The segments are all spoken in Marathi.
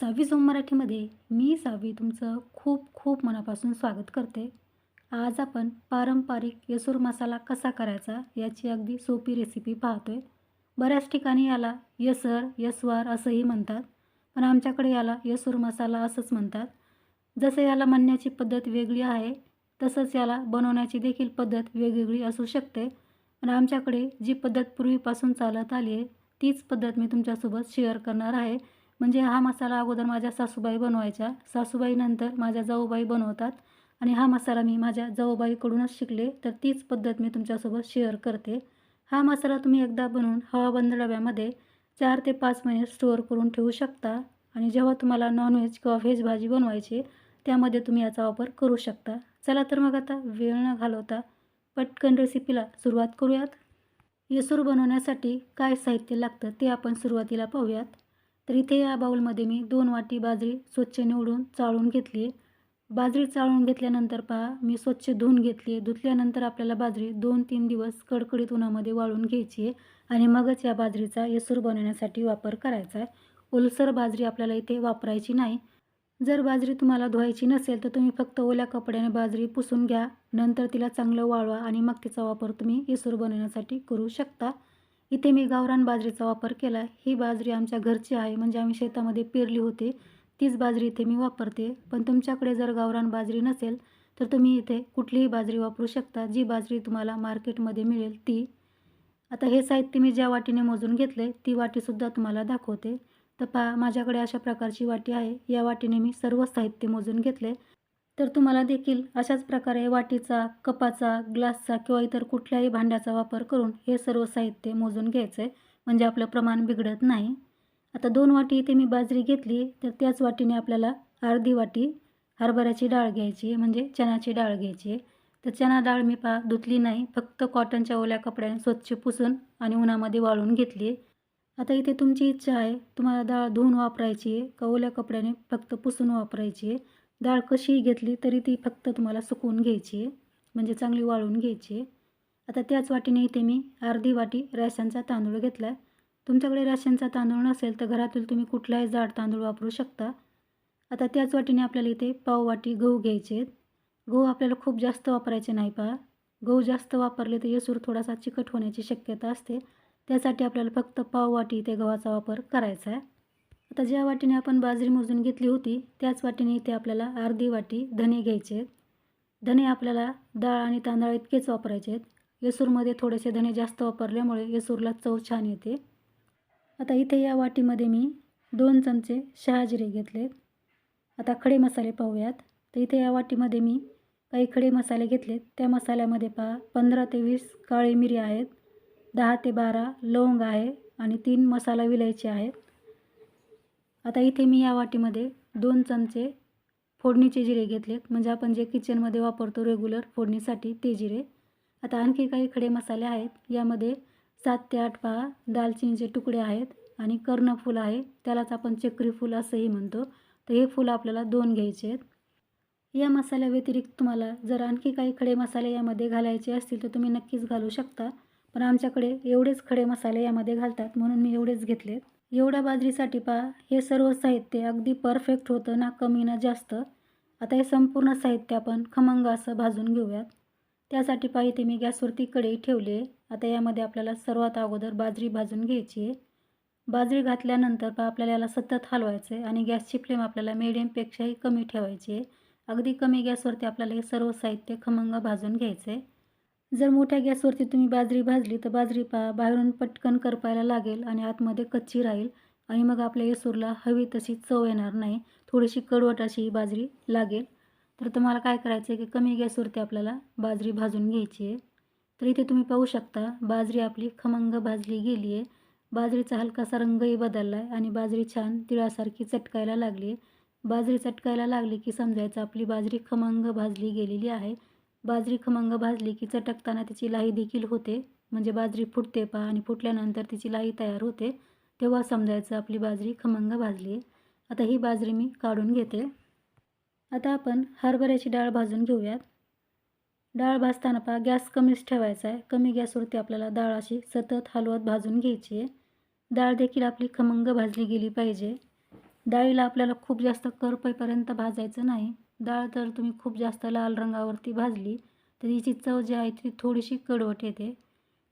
सहावी सोम मराठीमध्ये मी सावी तुमचं खूप खूप मनापासून स्वागत करते. आज आपण पारंपरिक येसूर मसाला कसा करायचा याची अगदी सोपी रेसिपी पाहतोय. बऱ्याच ठिकाणी याला यसर यसवार असंही म्हणतात पण आमच्याकडे याला येसूर मसाला असंच म्हणतात. जसं याला म्हणण्याची पद्धत वेगळी आहे तसंच याला बनवण्याची देखील पद्धत वेगवेगळी असू शकते. पण आमच्याकडे जी पद्धत पूर्वीपासून चालत आली आहे तीच पद्धत मी तुमच्यासोबत शेअर करणार आहे. म्हणजे हा मसाला अगोदर माझ्या सासूबाई बनवायच्या. सासूबाईनंतर माझ्या जाऊबाई बनवतात. आणि हा मसाला मी माझ्या जाऊबाईकडूनच शिकले. तर तीच पद्धत मी तुमच्यासोबत शेअर करते. हा मसाला तुम्ही एकदा बनवून हवाबंद डब्यामध्ये चार ते पाच महिने स्टोअर करून ठेवू शकता. आणि जेव्हा तुम्हाला नॉनव्हेज किंवा व्हेज भाजी बनवायची त्यामध्ये तुम्ही याचा वापर करू शकता. चला तर मग आता वेळ न घालवता पटकन रेसिपीला सुरुवात करूयात. येसूर बनवण्यासाठी काय साहित्य लागतं ते आपण सुरुवातीला पाहूयात. तर इथे या बाऊलमध्ये मी दोन वाटी बाजरी स्वच्छ निवडून चाळून घेतली आहे बाजरी चाळून घेतल्यानंतर पहा मी स्वच्छ धुवून घेतली आहे धुतल्यानंतर आपल्याला बाजरी दोन तीन दिवस कडकडीत उन्हामध्ये वाळून घ्यायची आहे आणि मगच या बाजरीचा येसूर बनवण्यासाठी वापर करायचा आहे ओलसर बाजरी आपल्याला इथे वापरायची नाही. जर बाजरी तुम्हाला धुवायची नसेल तर तुम्ही फक्त ओल्या कपड्याने बाजरी पुसून घ्या. नंतर तिला चांगलं वाळवा आणि मग तिचा वापर तुम्ही येसूर बनवण्यासाठी करू शकता. इथे मी गावरान बाजरीचा वापर केला. ही बाजरी आमच्या घरची आहे. म्हणजे आम्ही शेतामध्ये पेरली होती. तीच बाजरी इथे मी वापरते. पण तुमच्याकडे जर गावरान बाजरी नसेल तर तुम्ही इथे कुठलीही बाजरी वापरू शकता. जी बाजरी तुम्हाला मार्केटमध्ये मिळेल ती. आता हे साहित्य मी ज्या वाटीने मोजून घेतले ती वाटीसुद्धा तुम्हाला दाखवते. तर पहा माझ्याकडे अशा प्रकारची वाटी आहे. या वाटीने मी सर्व साहित्य मोजून घेतले तर तुम्हाला देखील अशाच प्रकारे वाटीचा कपाचा ग्लासचा किंवा इतर कुठल्याही भांड्याचा वापर करून हे सर्व साहित्य मोजून घ्यायचं आहे म्हणजे आपलं प्रमाण बिघडत नाही. आता दोन वाटी इथे मी बाजरी घेतली तर त्याच वाटीने आपल्याला अर्धी वाटी हरभऱ्याची डाळ घ्यायची आहे म्हणजे चण्याची डाळ घ्यायची आहे. तर चणा डाळ मी पा धुतली नाही फक्त कॉटनच्या ओल्या कपड्याने स्वच्छ पुसून आणि उन्हामध्ये वाळून घेतली आहे. आता इथे तुमची इच्छा आहे तुम्हाला डाळ धुवून वापरायची आहे का ओल्या कपड्याने फक्त पुसून वापरायची आहे? डाळ कशीही घेतली तरी ती फक्त तुम्हाला सुकवून घ्यायची आहे. म्हणजे चांगली वाळून घ्यायची आहे. आता त्याच वाटीने इथे मी अर्धी वाटी राशांचा तांदूळ घेतला आहे तुमच्याकडे राशनचा तांदूळ नसेल तर घरातील तुम्ही कुठलाही जाड तांदूळ वापरू शकता. आता त्याच वाटीने आपल्याला इथे पाव वाटी गहू घ्यायचे आहेत. गहू आपल्याला खूप जास्त वापरायचे नाही पहा. गहू जास्त वापरले तर येसूर थोडासा चिकट होण्याची शक्यता असते. त्यासाठी आपल्याला फक्त पाव वाटी इथे गव्हाचा वापर करायचा आहे. आता ज्या वाटीने आपण बाजरी मोजून घेतली होती त्याच वाटीने इथे आपल्याला अर्धी वाटी धने घ्यायचे आहेत. धने आपल्याला डाळ आणि तांदळा इतकेच वापरायचे आहेत. येसूरमध्ये थोडेसे धने जास्त वापरल्यामुळे येसूरला चव छान येते. आता इथे या वाटीमध्ये मी दोन चमचे शहाजिरे घेतले आता खडे मसाले पाहूयात. तर इथे या वाटीमध्ये मी काही खडे मसाले घेतलेत त्या मसाल्यामध्ये पहा पंधरा ते वीस काळी मिरी आहेत. दहा ते बारा लवंग आहे आणि तीन मसाला विलायचे आहेत. आता इथे मी या वाटीमध्ये दोन चमचे फोडणीचे जिरे घेतलेत म्हणजे आपण जे किचनमध्ये वापरतो रेग्युलर फोडणीसाठी ते जिरे. आता आणखी काही खडे मसाले आहेत. यामध्ये सात ते आठ पहा दालचिनीचे तुकडे आहेत आणि कर्णफूल आहे. त्यालाच आपण चक्री फूल असंही म्हणतो. तर हे फूल आपल्याला दोन घ्यायचे आहेत. या मसाल्याव्यतिरिक्त तुम्हाला जर आणखी काही खडे मसाले यामध्ये घालायचे असतील तर तुम्ही नक्कीच घालू शकता. पण आमच्याकडे एवढेच खडे मसाले यामध्ये घालतात म्हणून मी एवढेच घेतलेत. एवढ्या बाजरीसाठी पहा हे सर्व साहित्य अगदी परफेक्ट होतं ना कमी ना जास्त. आता हे संपूर्ण साहित्य आपण खमंग असं भाजून घेऊयात. त्यासाठी पहा इथे मी गॅसवरती कढई ठेवली आहे. आता यामध्ये आपल्याला सर्वात अगोदर बाजरी भाजून घ्यायची आहे. बाजरी घातल्यानंतर पहा आपल्याला याला सतत हलवायचं आहे आणि गॅसची फ्लेम आपल्याला मिडियमपेक्षाही कमी ठेवायची आहे. अगदी कमी गॅसवरती आपल्याला हे सर्व साहित्य खमंग भाजून घ्यायचं आहे. जर मोठ्या गॅसवरती तुम्ही बाजरी भाजली तर बाजरी पा बाहेरून पटकन करपायला लागेल आणि आतमध्ये कच्ची राहील आणि मग आपल्या येसूरला हवी तशी चव येणार नाही. थोडीशी कडवट अशी ही बाजरी लागेल. तर तुम्हाला काय करायचं आहे की कमी गॅसवरती आपल्याला बाजरी भाजून घ्यायची आहे. तर इथे तुम्ही पाहू शकता बाजरी आपली खमंग भाजली गेली आहे. बाजरीचा हलकासा रंगही बदलला आहे आणि बाजरी छान तिळासारखी चटकायला लागली आहे. बाजरी चटकायला लागली की समजायचं आपली बाजरी खमंग भाजली गेलेली आहे. बाजरी खमंग भाजली की चटकताना तिची लाही देखील होते. म्हणजे बाजरी फुटते पहा आणि फुटल्यानंतर तिची लाही तयार होते. तेव्हा समजायचं आपली बाजरी खमंग भाजली आहे. आता ही बाजरी मी काढून घेते. आता आपण हरभऱ्याची डाळ भाजून घेऊयात. डाळ भाजताना पहा गॅस कमीच ठेवायचा आहे. कमी गॅसवरती आपल्याला डाळ अशी सतत हलवत भाजून घ्यायची आहे. डाळ देखील आपली खमंग भाजली गेली पाहिजे. डाळीला आपल्याला खूप जास्त करपेपर्यंत भाजायचं नाही. डाळ तर तुम्ही खूप जास्त लाल रंगावरती भाजली तर हिची चव जी आहे ती थोडीशी कडवट येते.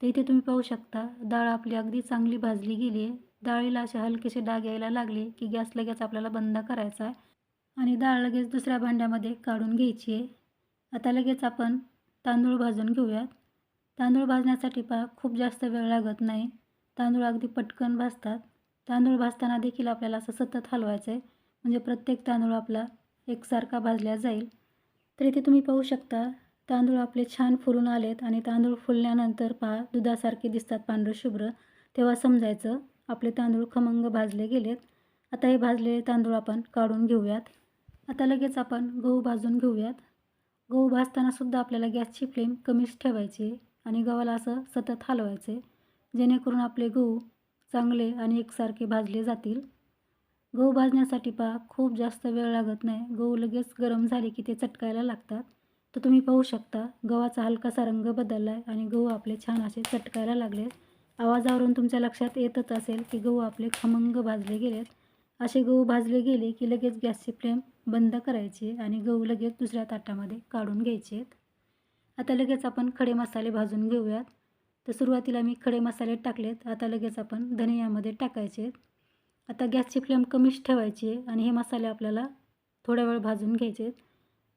तर इथे तुम्ही पाहू शकता डाळ आपली अगदी चांगली भाजली गेली आहे. डाळीला असे हलकेसे डाग यायला लागले की गॅस लगेच आपल्याला बंद करायचा आहे. आणि डाळ लगेच दुसऱ्या भांड्यामध्ये काढून घ्यायची आहे. आता लगेच आपण तांदूळ भाजून घेऊयात. तांदूळ भाजण्यासाठी पहा खूप जास्त वेळ लागत नाही. तांदूळ अगदी पटकन भाजतात. तांदूळ भाजताना देखील आपल्याला असं सतत हलवायचं आहे म्हणजे प्रत्येक तांदूळ आपला एकसारखा भाजला जाईल. तर इथे तुम्ही पाहू शकता तांदूळ आपले छान फुलून आलेत आणि तांदूळ फुलल्यानंतर पहा दुधासारखे दिसतात पांढरं शुभ्र. तेव्हा समजायचं आपले तांदूळ खमंग भाजले गेलेत. आता हे भाजलेले तांदूळ आपण काढून घेऊयात. आता लगेच आपण गहू भाजून घेऊयात. गहू भाजतानासुद्धा आपल्याला गॅसची फ्लेम कमीच ठेवायची आणि गव्हाला असं सतत हलवायचे जेणेकरून आपले गहू चांगले आणि एकसारखे भाजले जातील. गहू भाजण्यासाठी पहा खूप जास्त वेळ लागत नाही. गहू लगेच गरम झाले की ते चटकायला लागतात. तर तुम्ही पाहू शकता गव्हाचा हलकासा रंग बदलला आहे आणि गहू आपले छान असे चटकायला लागले. आवाजावरून तुमच्या लक्षात येतच असेल की गहू आपले खमंग भाजले गेलेत. असे गहू भाजले गेले की लगेच गॅसची फ्लेम बंद करायची आणि गहू लगेच दुसऱ्या ताटामध्ये काढून घ्यायचे आहेत आता लगेच आपण खडे मसाले भाजून घेऊयात. तर सुरुवातीला मी खडे मसाले टाकलेत. आता लगेच आपण धनियामध्ये टाकायचे. आहेत आता गॅसची फ्लेम कमीच ठेवायची आहे आणि हे मसाले आपल्याला थोड्या वेळ भाजून घ्यायचे आहेत.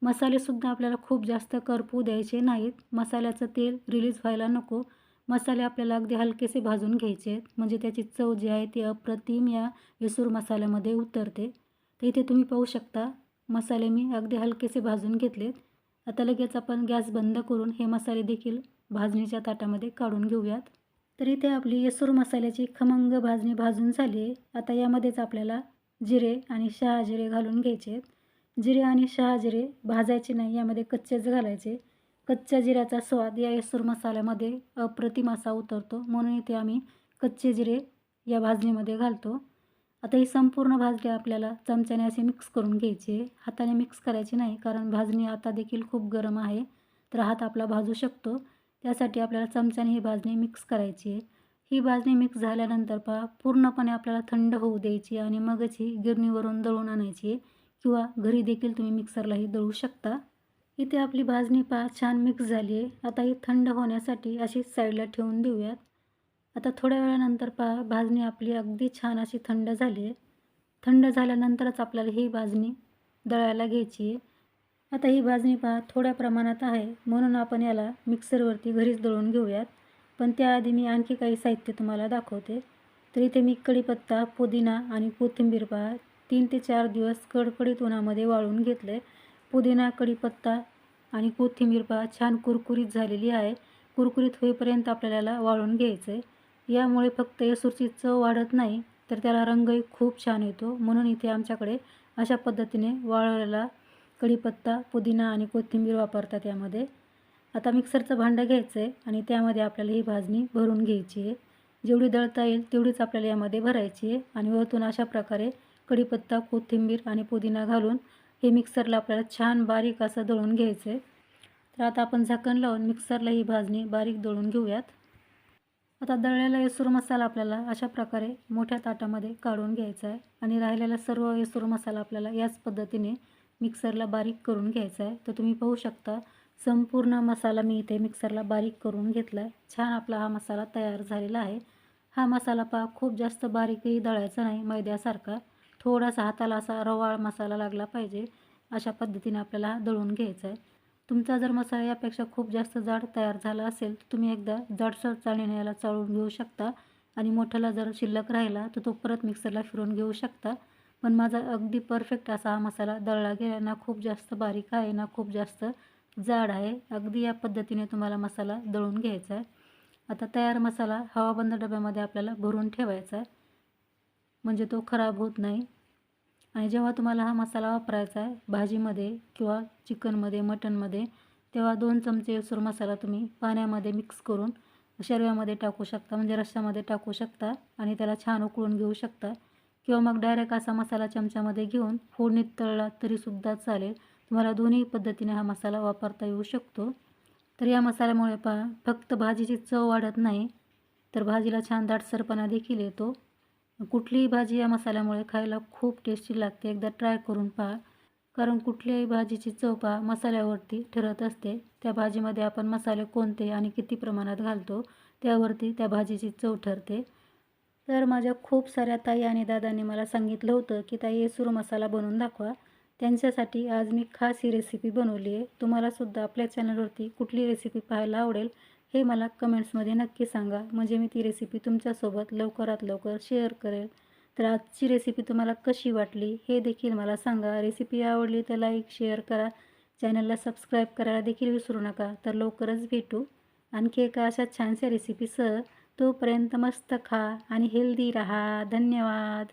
मसालेसुद्धा आपल्याला खूप जास्त करपू द्यायचे नाहीत. मसाल्याचं तेल रिलीज व्हायला नको. मसाले आपल्याला अगदी हलकेसे भाजून घ्यायचे आहेत. म्हणजे त्याची चव जी आहे ती अप्रतिम या येसूर मसाल्यामध्ये उतरते. तर इथे तुम्ही पाहू शकता मसाले मी अगदी हलकेसे भाजून घेतलेत. आता लगेच आपण गॅस बंद करून हे मसाले देखील भाजणीच्या ताटामध्ये काढून घेऊयात. तर इथे आपली येसूर मसाल्याची खमंग भाजणी भाजून झाली आहे. आता यामध्येच आपल्याला जिरे आणि शहाजिरे घालून घ्यायचे आहेत. जिरे आणि शहाजिरे भाजायचे नाही यामध्ये कच्चेच घालायचे. कच्च्या जिऱ्याचा स्वाद या येसूर मसाल्यामध्ये अप्रतिम असा उतरतो. म्हणून इथे आम्ही कच्चे जिरे या भाजणीमध्ये घालतो. आता ही संपूर्ण भाजणी आपल्याला चमच्याने असे मिक्स करून घ्यायचे हाताने मिक्स करायची नाही कारण भाजणी आता देखील खूप गरम आहे. तर हात आपला भाजू शकतो. त्यासाठी आपल्याला चमच्याने ही भाजणी मिक्स करायची आहे. ही भाजणी मिक्स झाल्यानंतर पहा पूर्णपणे आपल्याला थंड होऊ द्यायची आणि मगच ही गिरणीवरून दळून आणायची आहे. किंवा घरी देखील तुम्ही मिक्सरलाही दळू शकता. इथे आपली भाजणी पहा छान मिक्स झाली आहे. आता ही थंड होण्यासाठी अशी साईडला ठेवून देऊयात. आता थोड्या वेळानंतर पहा भाजणी आपली अगदी छान अशी थंड झाली आहे. थंड झाल्यानंतरच आपल्याला ही भाजणी दळायला घ्यायची आहे. आता ही भाजणी पहा थोड्या प्रमाणात आहे. म्हणून आपण याला मिक्सरवरती घरीच दळून घेऊयात. पण त्याआधी मी आणखी काही साहित्य तुम्हाला दाखवते. तर इथे मी कढीपत्ता पुदिना आणि कोथिंबीर पहा तीन ते चार दिवस कडकडीत उन्हामध्ये वाळून घेतले. पुदिना कढीपत्ता आणि कोथिंबीर पहा छान कुरकुरीत झालेली आहे. कुरकुरीत होईपर्यंत आपल्याला वाळून घ्यायचं आहे यामुळे फक्त येसूरची चव वाढत नाही तर त्याला रंगही खूप छान येतो. म्हणून इथे आमच्याकडे अशा पद्धतीने वाळलेला कढीपत्ता पुदिना आणि कोथिंबीर वापरतात यामध्ये. आता मिक्सरचं भांडं घ्यायचं आहे आणि त्यामध्ये आपल्याला ही भाजणी भरून घ्यायची आहे. जेवढी दळता येईल तेवढीच आपल्याला यामध्ये भरायची आहे आणि वरतून अशा प्रकारे कढीपत्ता कोथिंबीर आणि पुदिना घालून हे मिक्सरला आपल्याला छान बारीक असं दळून घ्यायचं आहे तर आता आपण झाकण लावून मिक्सरला ही भाजणी बारीक दळून घेऊयात. आता दळलेला येसूर मसाला आपल्याला अशा प्रकारे मोठ्या ताटामध्ये काढून घ्यायचा आहे आणि राहिलेला सर्व येसूर मसाला आपल्याला याच पद्धतीने मिक्सरला बारीक करून घ्यायचा आहे. तर तुम्ही पाहू शकता संपूर्ण मसाला मी इथे मिक्सरला बारीक करून घेतला आहे छान आपला हा मसाला तयार झालेला आहे. हा मसाला पा खूप जास्त बारीकही दळायचा नाही मैद्यासारखा. थोडासा हाताला असा रवाळ मसाला लागला पाहिजे. अशा पद्धतीने आपल्याला दळून घ्यायचा आहे. तुमचा जर मसाला यापेक्षा खूप जास्त जाड तयार झाला असेल तर तुम्ही एकदा जाडसर चाळीने याला चाळून घेऊ शकता. आणि मोठ्याला जर शिल्लक राहिला तर तो परत मिक्सरला फिरवून घेऊ शकता. पण माझा अगदी परफेक्ट असा हा मसाला दळला गेला ना खूप जास्त बारीक आहे ना खूप जास्त जाड आहे. अगदी या पद्धतीने तुम्हाला मसाला दळून घ्यायचा आहे. आता तयार मसाला हवाबंद डब्यामध्ये आपल्याला भरून ठेवायचा आहे. म्हणजे तो खराब होत नाही. आणि जेव्हा तुम्हाला हा मसाला वापरायचा आहे भाजीमध्ये किंवा चिकनमध्ये मटनमध्ये तेव्हा दोन चमचे सुर मसाला तुम्ही पाण्यामध्ये मिक्स करून शर्व्यामध्ये टाकू शकता. म्हणजे रश्श्यामध्ये टाकू शकता आणि त्याला छान उकळून घेऊ शकता. किंवा मग डायरेक्ट असा मसाला चमच्यामध्ये घेऊन फोडणीत तळला तरीसुद्धा चालेल. तुम्हाला दोन्ही पद्धतीने हा मसाला वापरता येऊ शकतो. तर या मसाल्यामुळे पहा फक्त भाजीची चव वाढत नाही तर भाजीला छान दाटसरपणा देखील येतो. कुठलीही भाजी या मसाल्यामुळे खायला खूप टेस्टी लागते. एकदा ट्राय करून पहा. कारण कुठल्याही भाजीची चव पहा मसाल्यावरती ठरत असते. त्या भाजीमध्ये आपण मसाले कोणते आणि किती प्रमाणात घालतो त्यावरती त्या भाजीची चव ठरते. तर माझ्या खूप साऱ्या ताई आणि दादांनी मला सांगितलं होतं की ताई येसूर मसाला बनवून दाखवा. त्यांच्यासाठी आज मी खास ही रेसिपी बनवली आहे. तुम्हालासुद्धा आपल्या चॅनलवरती कुठली रेसिपी पाहायला आवडेल हे मला कमेंट्समध्ये नक्की सांगा. म्हणजे मी ती रेसिपी तुमच्यासोबत लवकरात लवकर शेअर करेल. तर आजची रेसिपी तुम्हाला कशी वाटली हे देखील मला सांगा. रेसिपी आवडली तर लाईक शेअर करा. चॅनलला सबस्क्राईब करायला देखील विसरू नका. तर लवकरच भेटू. आणखी एका अशा छानशा रेसिपीसह तोपर्यंत मस्त खा आणि हेल्दी रहा. धन्यवाद.